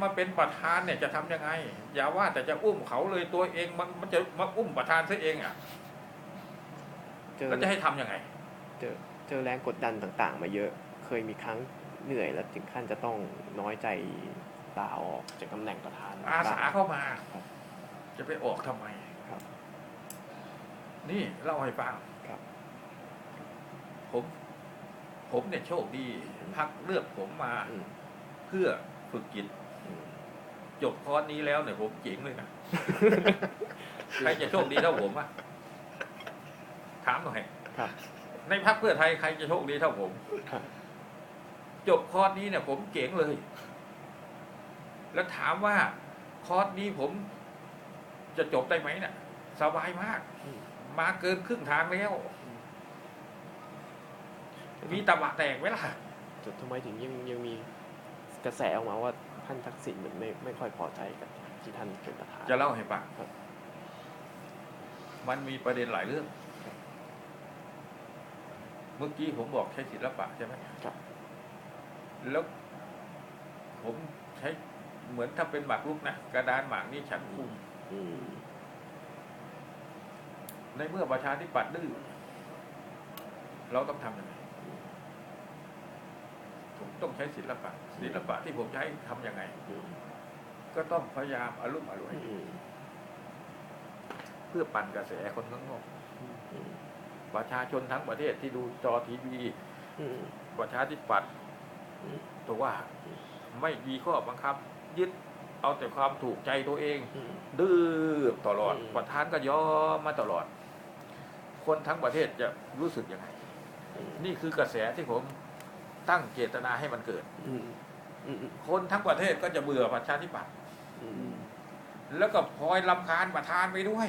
มาเป็นประธานเนี่ยจะทำยังไง อย่าว่าแต่จะอุ้มเขาเลยตัวเองมันมันจะมาอุ้มประธานซะเองอะเจอแล้วจะให้ทำยังไง เจอเจอแรงกดดันต่างๆ มาเยอะ เคยมีครั้งเหนื่อยแล้วถึงขั้นจะต้องน้อยใจลาออกจากตำแหน่งประธาน อาสาเข้ามาครับจะไปออกทำไมครับ นี่เล่าให้ฟังครับ ผม ผมเนี่ยโชคดีพักเลือกผมมาอืมเพื่อฝึกจิตอืม จบคอร์สนี้แล้วเนี่ยผมเจ๋งเลยนะ ใครจะโชคดีเท่าผมอะถามหน่อย ครับ ในพักเพื่อไทยใครจะโชคดีเท่าผม ครับ จบคอร์สนี้เนี่ย ผมเจ๋งเลย แล้วถามว่าคอร์สนี้ผมจะจบได้ไหมเนี่ยสบายมากอืมมาเกินครึ่งทางแล้ว มีตะบะแตกไหมล่ะจนทำไมถึงยังยังมี กระแสออกมาว่าท่านทักษิณเหมือนไม่ไม่ค่อยพอใจกับที่ท่านเป็นประธานจะเล่าให้ฟังครับมันมีประเด็นหลายเรื่อง เมื่อกี้ผมบอกใช้ศิลปะใช่ไหมครับ แล้วผมใช้เหมือนถ้าเป็นหมากรุกนะกระดานหมากนี่ฉันคุมอืมในเมื่อประชาธิปัตย์ดื้อเราต้องทำยังไงผม ต้องใช้ศิลปะศิลปะที่ผมใช้ทำยังไงอืมก็ต้องพยายามอารมณ์อร่วยอืมเพื่อปั่นกระแสคนข้างนอกอืมประชาชนทั้งประเทศที่ดูจอทีวีอืมประชาธิปัตย์อืมตัวว่าไม่มีข้อบังคับ ยึดเอาแต่ความถูกใจตัวเองอืมดื้อตลอดอืมประธานก็ยอมมาตลอด คนทั้งประเทศจะรู้สึกยังไงอืมนี่คือกระแสที่ผม ตั้งเจตนาให้มันเกิด อืมอืมอืมคนทั้งประเทศก็จะเบื่อประชาธิปัตย์อืม แล้วก็พลอยลำคาญประธานไปด้วย